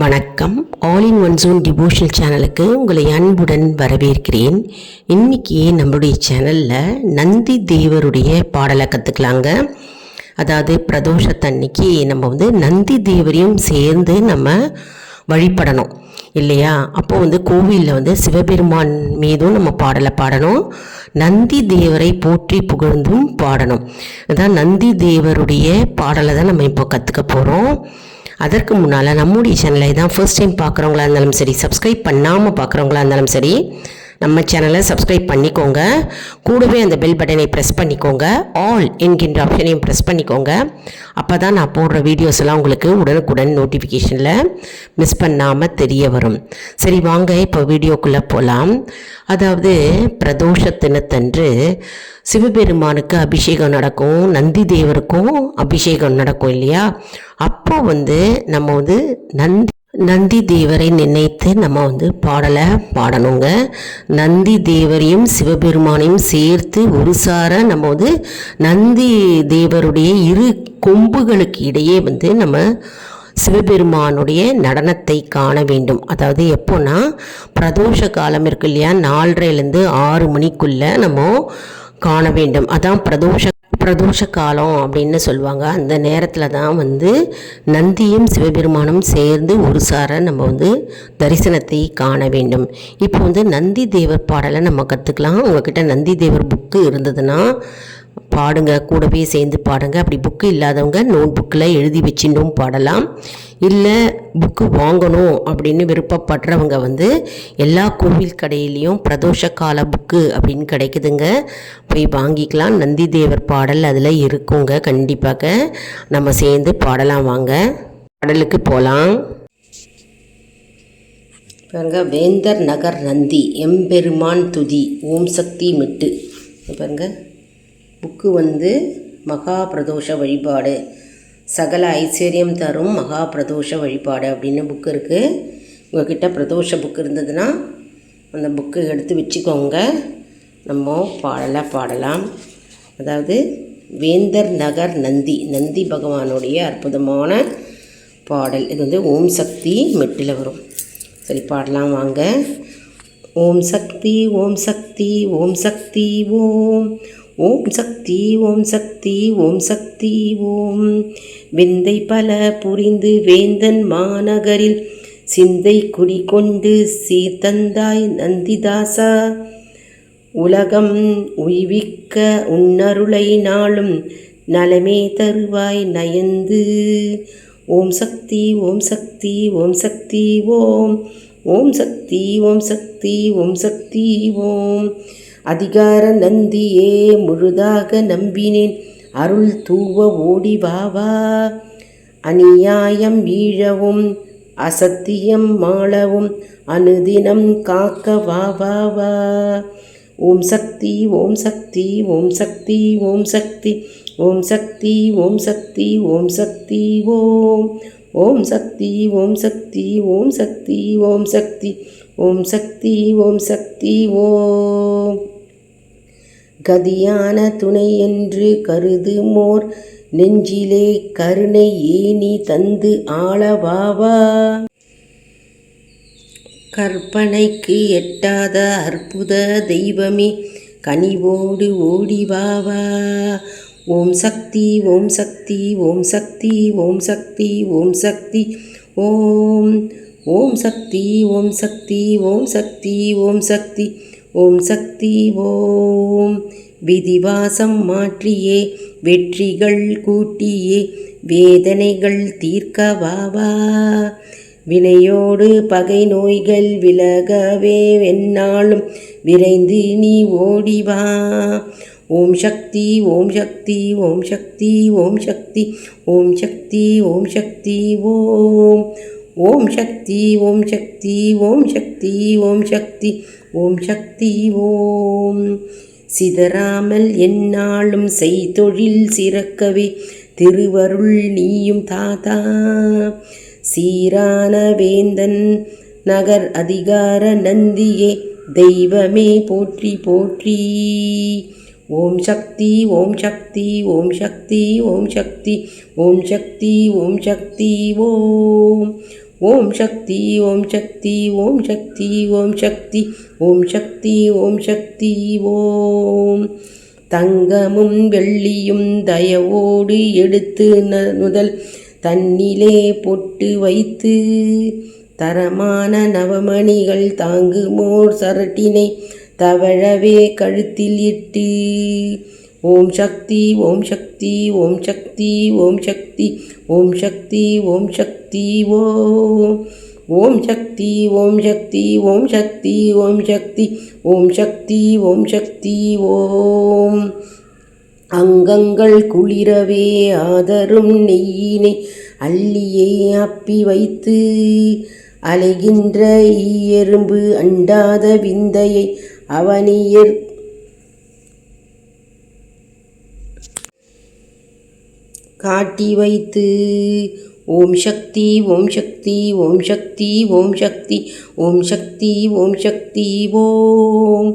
வணக்கம். All in one zone devotional சேனலுக்கு உங்களை அன்புடன் வரவேற்கிறேன். இன்றைக்கி நம்மளுடைய சேனலில் நந்தி தேவருடைய பாடலை கற்றுக்கலாங்க அதாவது பிரதோஷத்தன்னைக்கு நம்ம வந்து நந்தி தேவரையும் சேர்ந்து நம்ம வழிபடணும். இல்லையா? அப்போ வந்து கோவிலில் வந்து சிவபெருமான் மீதும் நம்ம பாடலை பாடணும். நந்தி தேவரை போற்றி புகழ்ந்தும் பாடணும். அதான் நந்தி தேவருடைய பாடலை தான் நம்ம இப்போ கற்றுக்க போகிறோம் அதற்கு முன்னால் நம்முடைய சேனலை தான் ஃபர்ஸ்ட் டைம் பார்க்குறவங்களா இருந்தாலும் சரி சப்ஸ்கிரைப் பண்ணாமல் பார்க்குறவங்களா இருந்தாலும் சரி நம்ம சேனலை சப்ஸ்கிரைப் பண்ணிக்கோங்க. கூடவே அந்த பெல் பட்டனை ப்ரெஸ் பண்ணிக்கோங்க. ஆல் என்கின்ற ஆப்ஷனையும் ப்ரெஸ் பண்ணிக்கோங்க. அப்போ தான் நான் போடுற வீடியோஸ் எல்லாம் உங்களுக்கு உடனுக்குடன் நோட்டிஃபிகேஷனில் மிஸ் பண்ணாமல் தெரிய வரும். சரி வாங்க இப்போ வீடியோக்குள்ளே போகலாம் அதாவது பிரதோஷ தினத்தன்று சிவபெருமானுக்கு அபிஷேகம் நடக்கும் நந்தி தேவருக்கும் அபிஷேகம் நடக்கும் இல்லையா? அப்போ வந்து நம்ம வந்து நந்தி நந்தி தேவரை நினைத்து நம்ம வந்து பாடலை பாடணுங்க. நந்தி தேவரையும் சிவபெருமானையும் சேர்த்து ஒரு சார நம்ம வந்து நந்தி தேவருடைய இரு கொம்புகளுக்கு இடையே வந்து நம்ம சிவபெருமானுடைய நடனத்தை காண வேண்டும். அதாவது எப்போன்னா பிரதோஷ காலம் இருக்கு இல்லையா? நாலரைலேருந்து ஆறு மணிக்குள்ளே நம்ம காண வேண்டும். அதான் பிரதோஷ பிரதோஷ காலம் அப்படின்னு சொல்லுவாங்க. அந்த நேரத்தில் தான் வந்து நந்தியும் சிவபெருமானும் சேர்ந்து ஒரு சார நம்ம வந்து தரிசனத்தை காண வேண்டும். இப்போ வந்து நந்தி தேவர் பாடலை நம்ம கற்றுக்கலாம் உங்ககிட்ட நந்தி தேவர் புக்கு இருந்ததுன்னா பாடுங்க. கூடவே சேர்ந்து பாடுங்க. அப்படி புக்கு இல்லாதவங்க நோட் புக்கில் எழுதி வச்சுட்டும் பாடலாம். இல்லை புக்கு வாங்கணும் அப்படின்னு விருப்பப்படுறவங்க வந்து எல்லா கோவில் கடையிலையும் பிரதோஷ கால புக்கு அப்படின்னு கிடைக்குதுங்க. போய் வாங்கிக்கலாம். நந்தி தேவர் பாடல் அதில் இருக்குங்க. கண்டிப்பாக நம்ம சேர்ந்து பாடலாம் வாங்க. பாடலுக்கு போகலாம் பாருங்க வேந்தர் நகர் நந்தி எம்பெருமான் துதி ஓம் சக்தி மிட்டு. பாருங்க புக்கு வந்து மகா பிரதோஷ வழிபாடு. சகல ஐஸ்வர்யம் தரும் மகா பிரதோஷ வழிபாடு அப்படின்னு புக்கு இருக்குது உங்கள்கிட்ட பிரதோஷ புக்கு இருந்ததுன்னா அந்த புக்கு எடுத்து வச்சுக்கோங்க. நம்ம பாடலாக பாடலாம். அதாவது வேந்தர் நகர் நந்தி நந்தி பகவானுடைய அற்புதமான பாடல். இது வந்து ஓம் சக்தி மெட்டில் வரும். சரி பாடலாம் வாங்க. ஓம் சக்தி ஓம் சக்தி ஓம் சக்தி ஓம் ஓம் சக்தி ஓம் சக்தி ஓம் சக்தி ஓம். விந்தை பல புரிந்து வேந்தன் மாநகரில் சிந்தை குடிகொண்டு சீர்தந்தாய் நந்திதாசா. உலகம் உய்விக்க உன்னருளை நாளும் நலமே தருவாய் நயந்து. ஓம் சக்தி ஓம் சக்தி ஓம் சக்தி ஓம். ஓம் சக்தி ஓம் சக்தி ஓம் சக்தி ஓம். அதிகார நந்தியே முழுதாக நம்பினேன் அருள் தூவ ஓடி வாவா அநியாயம் வீழவும் அசத்தியம் மாளவும் அனுதினம் காக்க வா வா வா ஓம் சக்தி ஓம் சக்தி ஓம் சக்தி ஓம் சக்தி ஓம் சக்தி ஓம் சக்தி ஓம் சக்தி ஓம் ஓம் சக்தி ஓம் சக்தி ஓம் சக்தி ஓம் சக்தி ஓம் சக்தி ஓம் சக்தி ஓம் கதியான துணை என்று கருதுமோர் நெஞ்சிலே கருணை ஏனி தந்து ஆளவாவா? கற்பனைக்கு எட்டாத அற்புத தெய்வமே கனிவோடு ஓடிவாவா? ஓம் சக்தி ஓம் சக்தி ஓம் சக்தி ஓம் சக்தி ஓம் சக்தி ஓம். ஓம் சக்தி ஓம் சக்தி ஓம் சக்தி ஓம் சக்தி. ஓம் சக்தி ஓம். விதிவாசம் மாற்றியே வெற்றிகள் கூட்டியே வேதனைகள் தீர்க்கவாவா வினையோடு பகை நோய்கள் விலகவே என்னாலும் விரைந்து நீ ஓடிவா ஓம் சக்தி ஓம் சக்தி ஓம் சக்தி ஓம் சக்தி ஓம் சக்தி ஓம் சக்தி ஓம். ஓம் சக்தி ஓம் சக்தி ஓம் சக்தி. சக்தி ஓம் சக்தி ஓம் சக்தி ஓம் சிதறாமல் என்னாலும் செய்தொழில் சிறக்கவே திருவருள் நீயும் தாதா சீரான வேந்தன் நகர் அதிகார நந்தியே தெய்வமே போற்றி போற்றி। ஓம் சக்தி ஓம் சக்தி ஓம் சக்தி ஓம் சக்தி ஓம் சக்தி ஓம் சக்தி ஓம்। ஓம் சக்தி ஓம் சக்தி ஓம் சக்தி ஓம் சக்தி ஓம் சக்தி ஓம் சக்தி ஓம் தங்கமும் வெள்ளியும் தயவோடு எடுத்து நுதல் தன்னிலே பொட்டு வைத்து தரமான நவமணிகள் தாங்குமோர் சரட்டினை தவழவே கழுத்தில் இட்டு ஓம் சக்தி ஓம் சக்தி ஓம் சக்தி ஓம் சக்தி ஓம் சக்தி ஓம் சக்தி ஓம். ஓம் சக்தி ஓம் சக்தி ஓம் சக்தி ஓம் சக்தி ஓம் சக்தி ஓம் சக்தி ஓம். அங்கங்கள் குளிரவே ஆதரும் நெய்யினை அள்ளியே அப்பி வைத்து அலைகின்ற ஈயெறும்பு அண்டாத விந்தையை அவனியர் காட்டி வைத்து ஓம் சக்தி ஓம் சக்தி ஓம் சக்தி ஓம் சக்தி ஓம் சக்தி ஓம் சக்தி ஓம்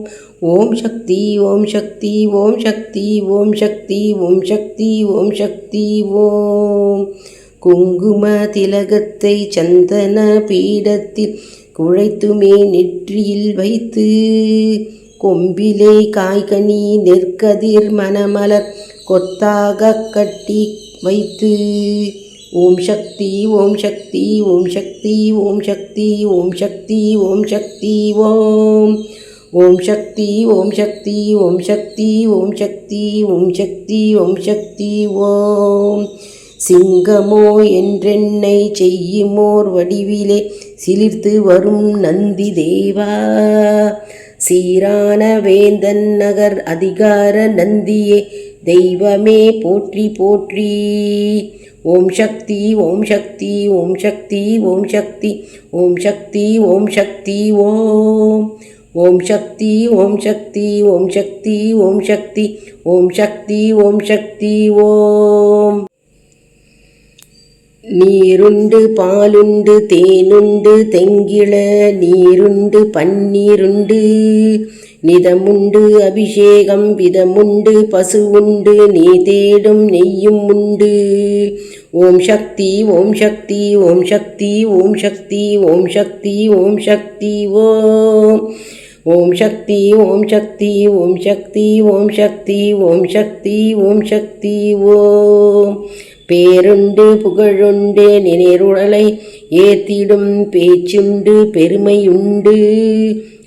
ஓம் சக்தி ஓம் சக்தி ஓம் சக்தி ஓம் சக்தி ஓம் சக்தி ஓம் சக்தி ஓம் குங்கும திலகத்தை சந்தன பீடத்தில் குழைத்துமே நெற்றியில் வைத்து கொம்பிலே காய்கனி நெற்கதிர் மணமலர் கொத்தாக கட்டி வைத்து ஓம் சக்தி ஓம் சக்தி ஓம் சக்தி ஓம் சக்தி ஓம் சக்தி ஓம் சக்தி ஓம் ஓம் சக்தி ஓம் சக்தி ஓம் சக்தி ஓம் சக்தி ஓம் சக்தி ஓம் சக்தி ஓம் சிங்கமோ என்றென்னை செய்யுமோர் வடிவிலே சிலிர்த்து வரும் நந்தி தேவா சீரான வேந்தன் நகர் அதிகார நந்தியே தெய்வமே போற்றி போற்றி ஓம் சக்தி ஓம் சக்தி ஓம் சக்தி ஓம் சக்தி ஓம் சக்தி ஓம் சக்தி ஓம் ஓம் சக்தி ஓம் சக்தி ஓம் சக்தி ஓம் சக்தி ஓம் சக்தி ஓம் சக்தி ஓம் நீருண்டு பாலுண்டு தேனுண்டு தெங்கிள நீருண்டு பன்னீருண்டு நிதமுண்டு அபிஷேகம் விதமுண்டு பசு உண்டு நீ தேடும் நெய்யும் உண்டு ஓம் சக்தி ஓம் சக்தி ஓம் சக்தி ஓம் சக்தி ஓம் சக்தி ஓம் சக்தி ஓம் ஓம் சக்தி ஓம் சக்தி ஓம் சக்தி ஓம் சக்தி ஓம் சக்தி ஓம் சக்தி ஓம் பேருண்டு புகழுண்டு நினைருடலை ஏத்திடும் பேச்சுண்டு பெருமையுண்டு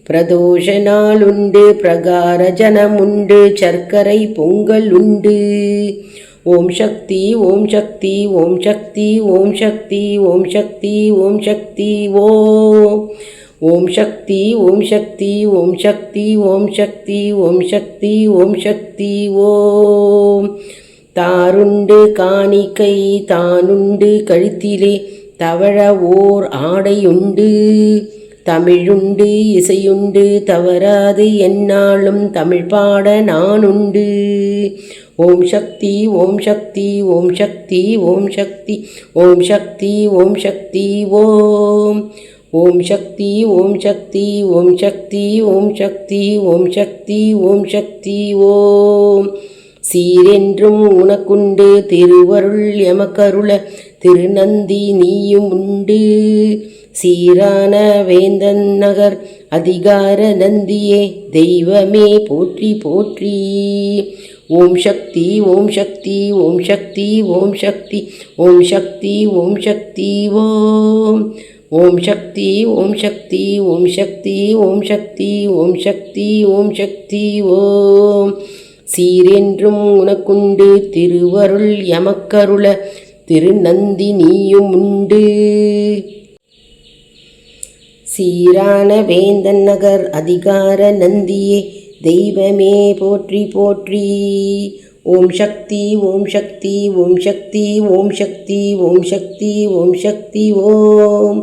பிரதோஷ நாளுண்டு பிரகார ஜனமுண்டு சர்க்கரை பொங்கல் உண்டு ஓம் சக்தி ஓம் சக்தி ஓம் சக்தி ஓம் சக்தி ஓம் சக்தி ஓம் சக்தி ஓம் ஓம் சக்தி ஓம் சக்தி ஓம் சக்தி ஓம் சக்தி ஓம் சக்தி ஓம் சக்தி ஓம் தாருண்டு காணிக்கை தானுண்டு கழுத்திலே தவழ ஓர் ஆடையுண்டு தமிழுண்டு இசையுண்டு தவறாது என்னாலும் தமிழ் பாட நானுண்டு ஓம் சக்தி ஓம் சக்தி ஓம் சக்தி ஓம் சக்தி ஓம் சக்தி ஓம் சக்தி ஓம் ஓம் சக்தி ஓம் சக்தி ஓம் சக்தி ஓம் சக்தி ஓம் சக்தி ஓம் சக்தி ஓம் சீரென்றும் உனக்குண்டு திருவருள் எமக்கருள திருநந்தி நீயும் உண்டு சீரான வேந்தன் நகர் அதிகார நந்தியே தெய்வமே போற்றி போற்றி ஓம் சக்தி ஓம் சக்தி ஓம் சக்தி ஓம் சக்தி ஓம் சக்தி ஓம் சக்தி ஓம் ஓம் சக்தி ஓம் சக்தி ஓம் சக்தி ஓம் சக்தி ஓம் சக்தி ஓம் சக்தி ஓம் சீரென்றும் உனக்குண்டு திருவருள் எமக்கருள திருநந்தி நீயும் உண்டு. சீரான வேந்தன் நகர் அதிகார நந்தியே தெய்வமே போற்றி போற்றி. ஓம் சக்தி ஓம் சக்தி ஓம் சக்தி ஓம் சக்தி ஓம் சக்தி ஓம் சக்தி ஓம்.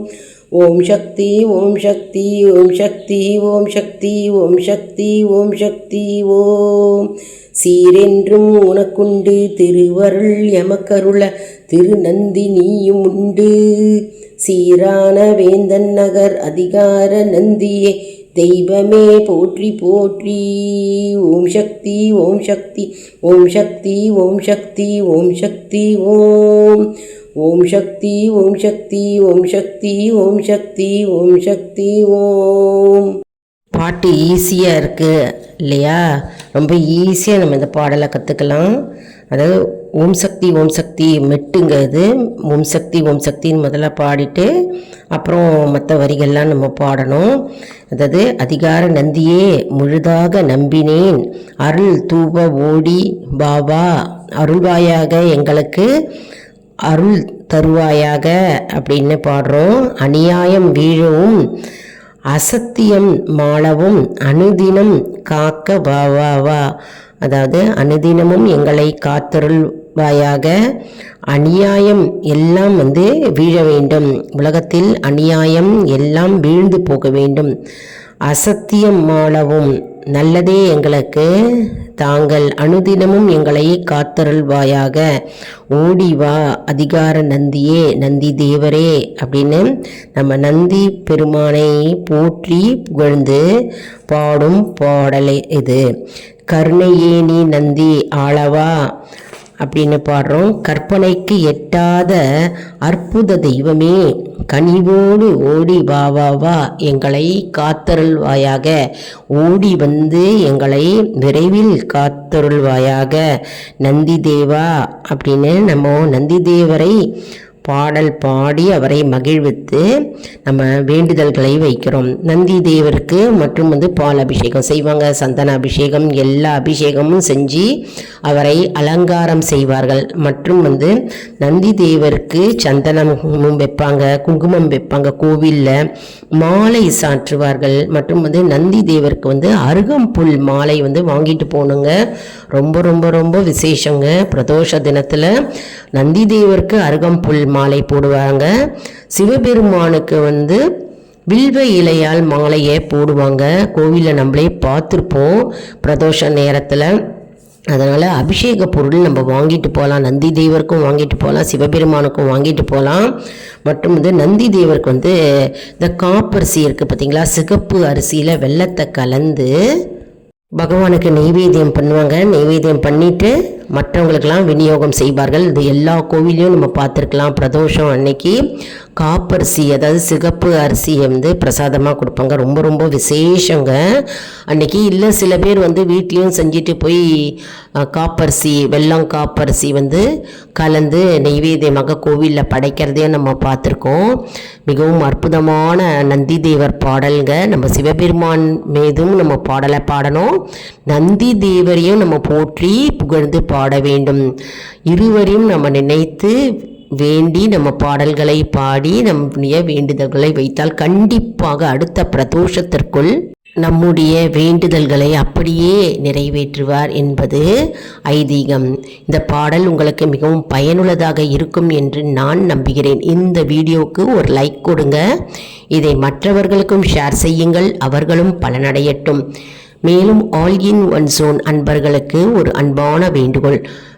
ஓம் சக்தி ஓம் சக்தி ஓம் சக்தி ஓம் சக்தி ஓம் சக்தி ஓம் சக்தி ஓம் சீரென்றும் உனக்குண்டு திருவருள் எமக்கருள திருநந்தி நீயும் உண்டு சீரான வேந்தன் நகர் அதிகார நந்தியே தெய்வமே போற்றி போற்றி ஓம் சக்தி ஓம் சக்தி ஓம் சக்தி ஓம் சக்தி ஓம் சக்தி ஓம் ஓம் சக்தி ஓம் சக்தி ஓம் சக்தி ஓம் சக்தி ஓம் சக்தி ஓம். பாட்டு ஈஸியாக இருக்குது இல்லையா? ரொம்ப ஈஸியாக நம்ம இந்த பாடலை கற்றுக்கலாம் அதாவது ஓம் சக்தி ஓம் சக்தி மெட்டுங்கிறது ஓம் சக்தி ஓம் சக்தின்னு முதல்ல பாடிட்டு அப்புறம் மற்ற வரிகள்லாம் நம்ம பாடணும். அதாவது அதிகார நந்தியே முழுதாக நம்பினேன். அருள் தூப ஓடி பாபா அருள்வாயாக எங்களுக்கு அருள் தருவாயாக அப்படின்னு பாடுறோம். அநியாயம் வீழவும் அசத்தியம் மாளவும் அனுதினம் காக்க வா வா வா. அதாவது அனுதினமும் எங்களை காத்தருள்வாயாக. அநியாயம் எல்லாம் வந்து வீழ வேண்டும். உலகத்தில் அநியாயம் எல்லாம் வீழ்ந்து போக வேண்டும். அசத்தியம் மாளவும் நல்லதே எங்களுக்கு. தாங்கள் அனுதினமும் எங்களை காத்தருள்வாயாக. ஓடி வா அதிகார நந்தியே நந்தி தேவரே அப்படின்னு நம்ம நந்தி பெருமானை போற்றி புகழ்ந்து பாடும் பாடலை இது. கருணையே நீ நந்தி ஆளவா? அப்படின்னு பாடுறோம். கற்பனைக்கு எட்டாத அற்புத தெய்வமே கனிவோடு ஓடி வா வா வா எங்களை காத்தருள்வாயாக. ஓடி வந்து எங்களை விரைவில் காத்தருள்வாயாக. நந்தி தேவா அப்படின்னு நம்ம நந்தி தேவரை பாடல் பாடி அவரை மகிழ்வித்து நம்ம வேண்டுதல்களை வைக்கிறோம். நந்தி தேவருக்கு மற்றும் வந்து பால் அபிஷேகம் செய்வாங்க. சந்தன அபிஷேகம் எல்லா அபிஷேகமும் செஞ்சு அவரை அலங்காரம் செய்வார்கள். மற்றும் வந்து நந்தி தேவருக்கு சந்தனமும் வைப்பாங்க. குங்குமம் வைப்பாங்க. கோவிலில் மாலை சாற்றுவார்கள். மற்றும் வந்து நந்தி தேவருக்கு வந்து அருகம்புல் மாலை வந்து வாங்கிட்டு போகணுங்க ரொம்ப ரொம்ப ரொம்ப விசேஷங்க. பிரதோஷ தினத்தில் நந்தி தேவருக்கு அருகம்புல் மாலை போடுவாங்க. சிவபெருமானுக்கு வந்து வில்வ இலையால் மாலையை போடுவாங்க. கோவிலில் நம்மளே பார்த்துருப்போம் பிரதோஷ நேரத்தில். அதனால் அபிஷேக பொருள் நம்ம வாங்கிட்டு போகலாம் நந்தி தேவருக்கும் வாங்கிட்டு போகலாம் சிவபெருமானுக்கும் வாங்கிட்டு போகலாம் மற்றும் வந்து நந்தி தேவருக்கு வந்து இந்த காப்பரிசி இருக்குது பார்த்தீங்களா சிகப்பு அரிசியில் வெள்ளத்தை கலந்து பகவானுக்கு நெய்வேத்தியம் பண்ணுவாங்க. நெய்வேத்தியம் பண்ணிவிட்டு மற்றவங்களுக்கெல்லாம் விநியோகம் செய்வார்கள். இது எல்லா கோவிலையும் நம்ம பார்த்துருக்கலாம். பிரதோஷம் அன்னைக்கு காப்பரிசி அதாவது சிகப்பு அரிசியை வந்து பிரசாதமாக கொடுப்பாங்க. ரொம்ப ரொம்ப விசேஷங்க. அன்னைக்கு இல்லை சில பேர் வந்து வீட்லேயும் செஞ்சுட்டு போய் காப்பரிசி வெள்ளம் காப்பரிசி வந்து கலந்து நெய்வேத்தியமாக கோவிலில் படைக்கிறதையும் நம்ம பார்த்துருக்கோம். மிகவும் அற்புதமான நந்தி தேவர் பாடல்ங்க. நம்ம சிவபெருமான் மீதும் நம்ம பாடலை பாடணும். நந்தி தேவரையும் நம்ம போற்றி புகழ்ந்து பாட வேண்டும். இருவரையும் நம்ம நினைத்து வேண்டி நம்ம பாடல்களை பாடி நம்முடைய வேண்டுதல்களை வைத்தால் கண்டிப்பாக அடுத்த பிரதோஷத்திற்குள் நம்முடைய வேண்டுதல்களை அப்படியே நிறைவேற்றுவார் என்பது ஐதீகம். இந்த பாடல் உங்களுக்கு மிகவும் பயனுள்ளதாக இருக்கும் என்று நான் நம்புகிறேன். இந்த வீடியோவுக்கு ஒரு லைக் கொடுங்க. இதை மற்றவர்களுக்கும் ஷேர் செய்யுங்கள். அவர்களும் பலனடையட்டும். மேலும் ஆல் இன் ஒன் ஜோன் அன்பர்களுக்கு ஒரு அன்பான வேண்டுகோள்.